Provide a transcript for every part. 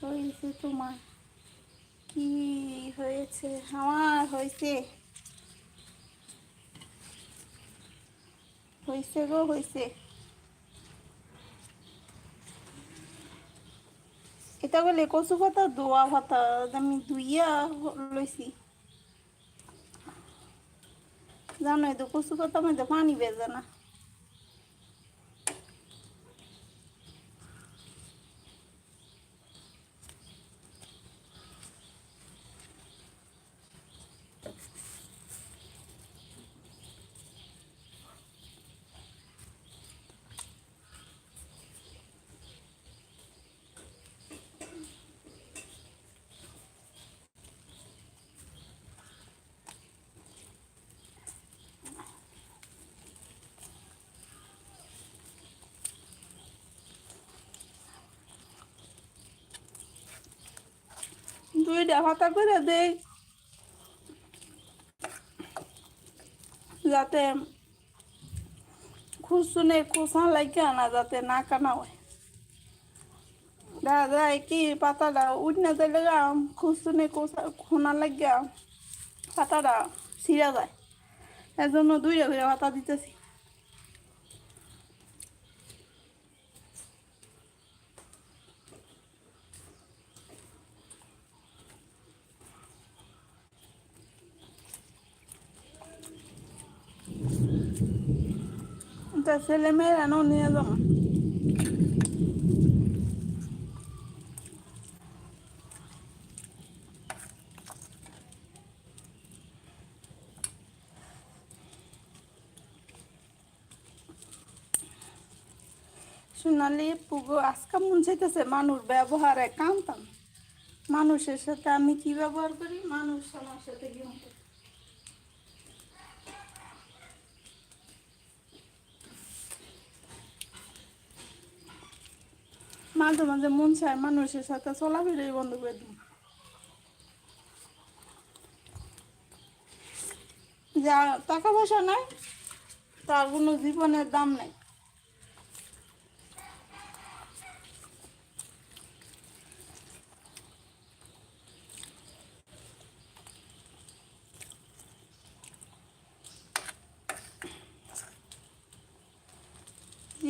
হয়েছে তোমার? কি হয়েছে? আমার হয়েছে। হয়েছে গো, হয়েছে। এটা বলে কচু পাতা, দোয়া পাতা, আমি ধুইয়া লইছি। জানো তো, কচু পাতা মধ্যে পানি বেজে না। দুইটা পাতা করে দেই যাতে খুশুনে খোসা লাগে না, যাতে না কানা হয়। দেখা যায় কি পাতাটা? উঠনা দিলে খুশুনে কোসা খোনা লাগিয়া পাতাটা ছিঁড়া যায়। এর জন্য দুইটা করে পাতা দিতেছি। তা ছেলে মেয়েরা নো নিয়ে যাব সোনালি পুগো আজকা মন চাইতেছে মানুষ ব্যবহারে কামতাম মানুষের সাথে আমি কি ব্যবহার করি মানুষ আমার সাথে কি মাঝে মাঝে মন চায় মানুষের সাথে চলাফেরাই বন্ধ করে দিই। যা টাকা পয়সা নাই, তার কোনো জীবনের দাম নাই।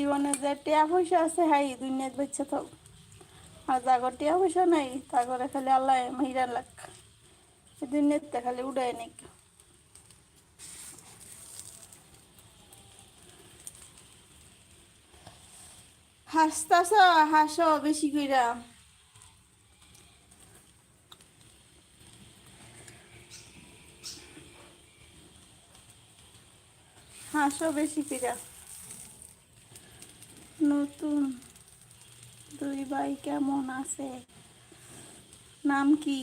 জীবনে যে টিয়া পয়সা আছে, হাই দুনিয়াত বেঁচে থাক। আর যাগর টিয়া পয়সা নাই তাগরে খালি আল্লাহ মহিরা লাগ দুনিয়াতে খালি উড়াই নিক। হাসতাছ, হাস বেশি কইরা। হাসো বেশি কইরা। নতুন দুই ভাই কেমন আছে? নাম কি?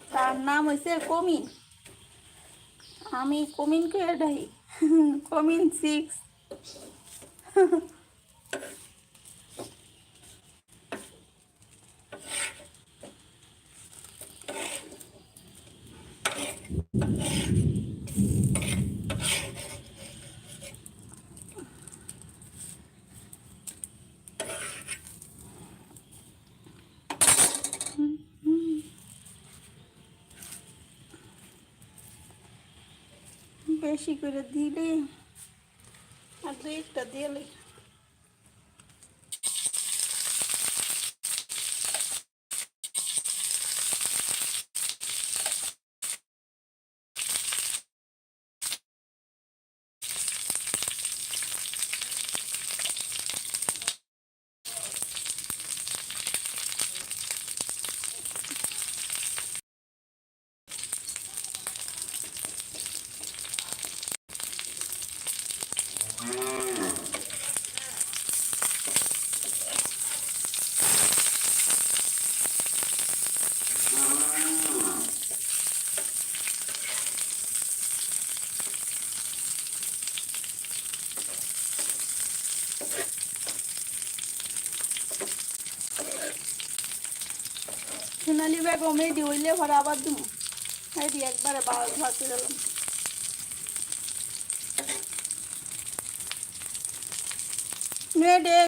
তার নাম হয়েছে কমিন। আমি কমিন কে ডাই কমিন সিক্স। বেশি করে দিলে। আর দু একটা দিলে। সোনালি বেগম এই হইলে ভরা আবার দিব এই দি একবারে ভাসে গেলাম